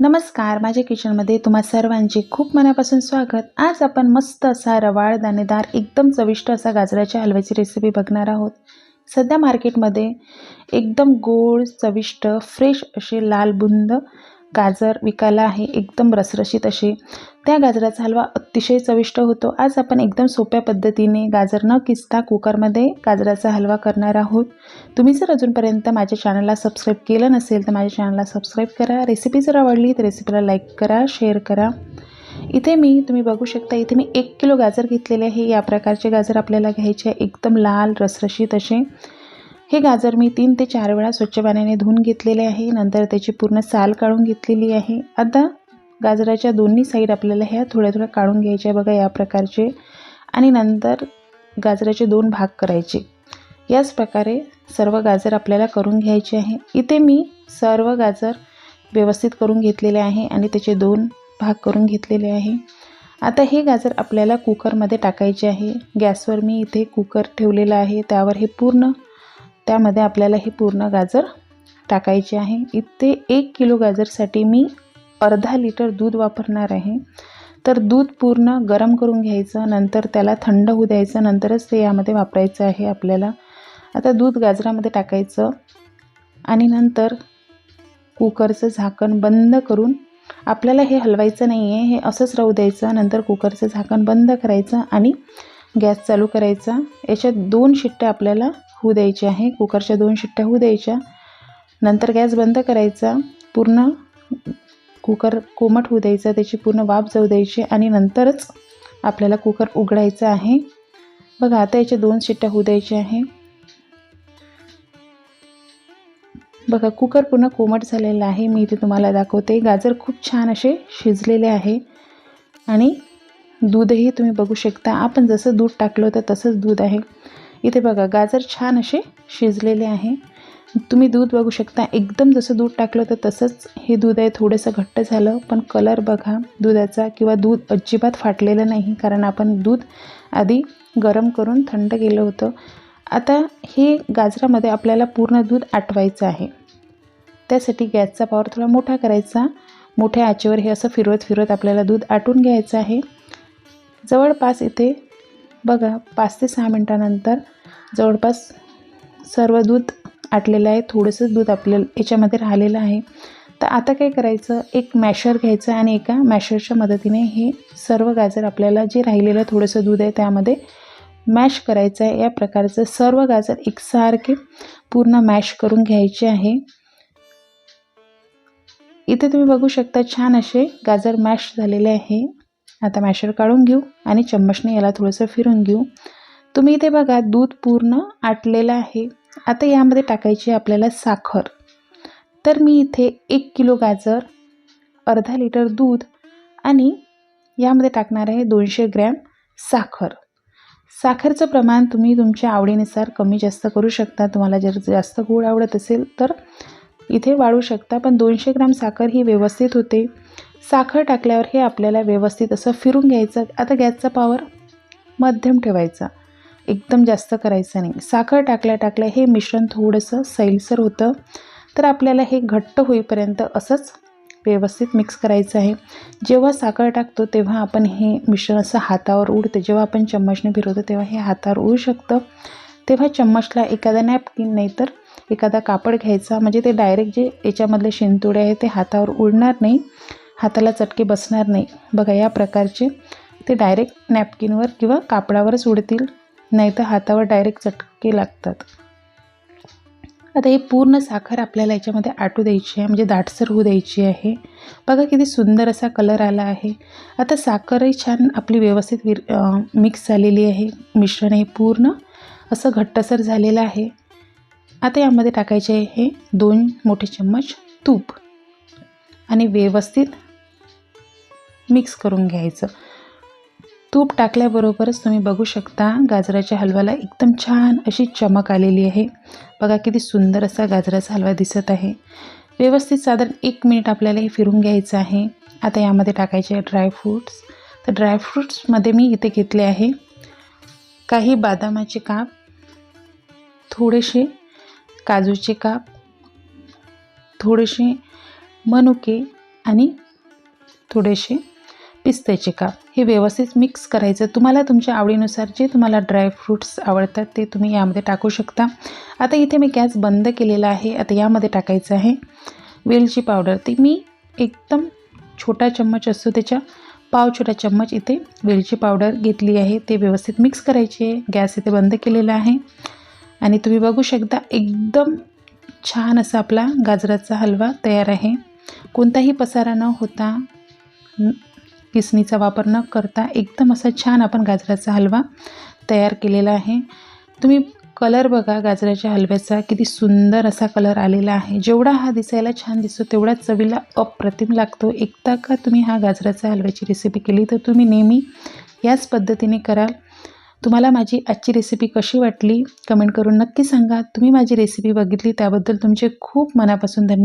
नमस्कार माझ्या किचनमध्ये तुम्हा सर्वांचे खूप मनापासून स्वागत. आज आपण मस्त असा रवाळ दाणेदार एकदम चविष्ट असा गाजराच्या हलव्याची रेसिपी बघणार आहोत. सध्या मार्केटमध्ये एकदम गोड चविष्ट फ्रेश असे लाल बुंद गाजर विकायला आहे एकदम रसरशीत असे त्या गाजराचा हलवा अतिशय चविष्ट होतो. आज आपण एकदम सोप्या पद्धतीने गाजर न किसता कुकरमध्ये गाजराचा हलवा करणार आहोत. तुम्ही जर अजूनपर्यंत माझ्या चॅनलला सबस्क्राईब केलं नसेल तर माझ्या चॅनलला सबस्क्राईब करा. रेसिपी जर आवडली तर रेसिपीला लाईक करा शेअर करा. इथे मी तुम्ही बघू शकता इथे मी एक किलो गाजर घेतलेले आहे. या प्रकारचे गाजर आपल्याला घ्यायचे एकदम लाल रसरशीत असे. हे गाजर मी तीन ते चार वेळा स्वच्छ पाण्याने धुवून घेतलेले आहे. नंतर त्याची पूर्ण साल काढून घेतलेली आहे. आता गाजराच्या दोन्ही साईड आपल्याला ह्या थोड्या थोड्या काढून घ्यायच्या बघा या प्रकारचे. आणि नंतर गाजराचे दोन भाग करायचे. याच प्रकारे सर्व गाजर आपल्याला करून घ्यायचे आहे. इथे मी सर्व गाजर व्यवस्थित करून घेतलेले आहे आणि त्याचे दोन भाग करून घेतलेले आहे. आता हे गाजर आपल्याला कुकरमध्ये टाकायचे आहे. गॅसवर मी इथे कुकर ठेवलेला आहे. त्यावर हे पूर्ण त्यामध्ये आपल्याला हे पूर्ण गाजर टाकायचे आहे. इथे एक किलो गाजरसाठी मी अर्धा लिटर दूध वापरणार आहे. तर दूध पूर्ण गरम करून घ्यायचं नंतर त्याला थंड होऊ द्यायचं नंतरच ते यामध्ये वापरायचं आहे आपल्याला. आता दूध गाजरामध्ये टाकायचं आणि नंतर कुकरचं झाकण बंद करून आपल्याला हे हलवायचं नाही आहे हे असंच राहू द्यायचं. नंतर कुकरचं झाकण बंद करायचं आणि गॅस चालू करायचा. याच्यात दोन शिट्ट्या आपल्याला होऊ द्यायची आहे. कुकरच्या दोन शिट्ट्या होऊ द्यायच्या. नंतर गॅस बंद करायचा. पूर्ण कुकर कोमट होऊ द्यायचा. त्याची पूर्ण वाफ जाऊ द्यायची आणि नंतरच आपल्याला कुकर उघडायचं आहे. बघा आता याच्या दोन शिट्ट्या होऊ द्यायच्या आहे. बघा कुकर पूर्ण कोमट झालेला आहे. मी इथे तुम्हाला दाखवते. गाजर खूप छान असे शिजलेले आहे. आणि दूधही तुम्ही बघू शकता. आपण जसं दूध टाकलं होतं तसंच दूध आहे. इथे बघा गाजर छान असे शिजलेले आहे. तुम्ही दूध बघू शकता एकदम जसं दूध टाकलं होतं तसंच हे दूध आहे. थोडंसं घट्ट झालं पण कलर बघा दुधाचा किंवा दूध अजिबात फाटलेलं नाही कारण आपण दूध आधी गरम करून थंड केलं होतं. आता हे गाजरामध्ये आपल्याला पूर्ण दूध आटवायचं आहे. त्यासाठी गॅसचा पावर थोडा मोठा करायचा. मोठ्या आचेवर हे असं फिरवत फिरवत आपल्याला दूध आटून घ्यायचं आहे. जवळपास इथे बघा पाच ते सहा मिनटानंतर जवळपास सर्व दूध आटलेलं आहे थोडंसं दूध आपल्याला याच्यामध्ये राहिलेलं आहे. तर आता काय करायचं? एक मॅशर घ्यायचं आणि एका मॅशरच्या मदतीने हे सर्व गाजर आपल्याला जे राहिलेलं थोडंसं दूध आहे त्यामध्ये मॅश करायचं आहे. या प्रकारचं सर्व गाजर एकसारखे पूर्ण मॅश करून घ्यायचे आहे. इथे तुम्ही बघू शकता छान असे गाजर मॅश झालेले आहे. आता मॅशर काढून घेऊ आणि चम्मचने याला थोडंसं फिरून घेऊ. तुम्ही इथे बघा दूध पूर्ण आटलेलं आहे. आता यामध्ये टाकायची आपल्याला साखर. तर मी इथे एक किलो गाजर अर्धा लिटर दूध आणि यामध्ये टाकणार आहे दोनशे ग्रॅम साखर. साखरचं प्रमाण तुम्ही तुमच्या आवडीनुसार कमी जास्त करू शकता. तुम्हाला जर जास्त गोड आवडत असेल तर इथे वाढू शकता पण दोनशे ग्रॅम साखर ही व्यवस्थित होते. साखर टाकल्यावर हे आपल्याला व्यवस्थित असं फिरून घ्यायचं. आता गॅसचा पॉवर मध्यम ठेवायचा. एकदम जास्त करायचं नाही. साखर टाकल्या टाकल्या हे मिश्रण थोडंसं सैलसर होतं. तर आपल्याला हे घट्ट होईपर्यंत असंच व्यवस्थित मिक्स करायचं आहे. जेव्हा साखर टाकतो तेव्हा आपण हे मिश्रण असं हातावर उडतं. जेव्हा आपण चम्मचने फिरवतो तेव्हा हे हातावर उडू शकतं. तेव्हा चम्मचला एखादा नॅपकिन नाही तर एखादा कापड घ्यायचा. म्हणजे ते डायरेक्ट जे याच्यामधले शेंतुडे आहे ते हातावर उडणार नाही. हाताला चटके बसणार नाही. बघा या प्रकारचे ते डायरेक्ट नॅपकिनवर किंवा कापडावरच उडतील नाही तर हातावर डायरेक्ट चटके लागतात. आता ही पूर्ण साखर आपल्याला याच्यामध्ये आटू द्यायची आहे म्हणजे दाटसर होऊ द्यायची आहे. बघा किती सुंदर असा कलर आला आहे. आता साखरही छान आपली व्यवस्थित विर मिक्स झालेली आहे. मिश्रण हे पूर्ण असं घट्टसर झालेलं आहे. आता यामध्ये टाकायचे आहे हे दोन मोठे चम्मच तूप. आणि व्यवस्थित मिक्स करून घ्यायचं. तूप टाकल्याबरोबरच तुम्ही बघू शकता गाजराच्या हलव्याला एकदम छान अशी चमक आलेली आहे. बघा किती सुंदर असा गाजराचा हलवा दिसत आहे. व्यवस्थित साधारण एक मिनिट आपल्याला हे फिरून घ्यायचं आहे. आता यामध्ये टाकायचे आहे ड्रायफ्रूट्स तर ड्रायफ्रूट्समध्ये मी इथे घेतले आहे काही बदामाचे काप थोडेसे काजूचे काप थोडेसे मनुके आणि थोडेसे पिस्त्याचे काप हे व्यवस्थित मिक्स करायचं. तुम्हाला तुमच्या आवडीनुसार जे तुम्हाला ड्रायफ्रूट्स आवडतात ते तुम्ही यामध्ये टाकू शकता. आता इथे मी गॅस बंद केलेला आहे. आता यामध्ये टाकायचं आहे वेलची पावडर ती मी एकदम छोटा चम्मच असतो त्याच्या पाव छोटा चम्मच इथे वेलची पावडर घेतली आहे. ते व्यवस्थित मिक्स करायची. आहे गॅस इथे बंद केलेला आहे. आणि तुम्ही बघू शकता एकदम छान असा आपला गाजराचा हलवा तयार आहे. कोणताही पसारा न होता किसणीचा वापर न करता एकदम असा छान आपण गाजराचा हलवा तयार केलेला आहे. तुम्ही कलर बघा गाजराच्या हलव्याचा किती सुंदर असा कलर आलेला आहे. जेवढा हा दिसायला छान दिसतो तेवढा चवीला अप्रतिम लागतो. एकदा का तुम्ही हा गाजराचा हलव्याची रेसिपी केली तर तुम्ही नेहमी याच पद्धतीने कराल तुम्हाला माझी आजची रेसिपी कशी वाटली कमेंट करून नक्की सांगा. तुम्ही माझी रेसिपी बघितली त्याबद्दल तुमचे खूप मनापासून धन्यवाद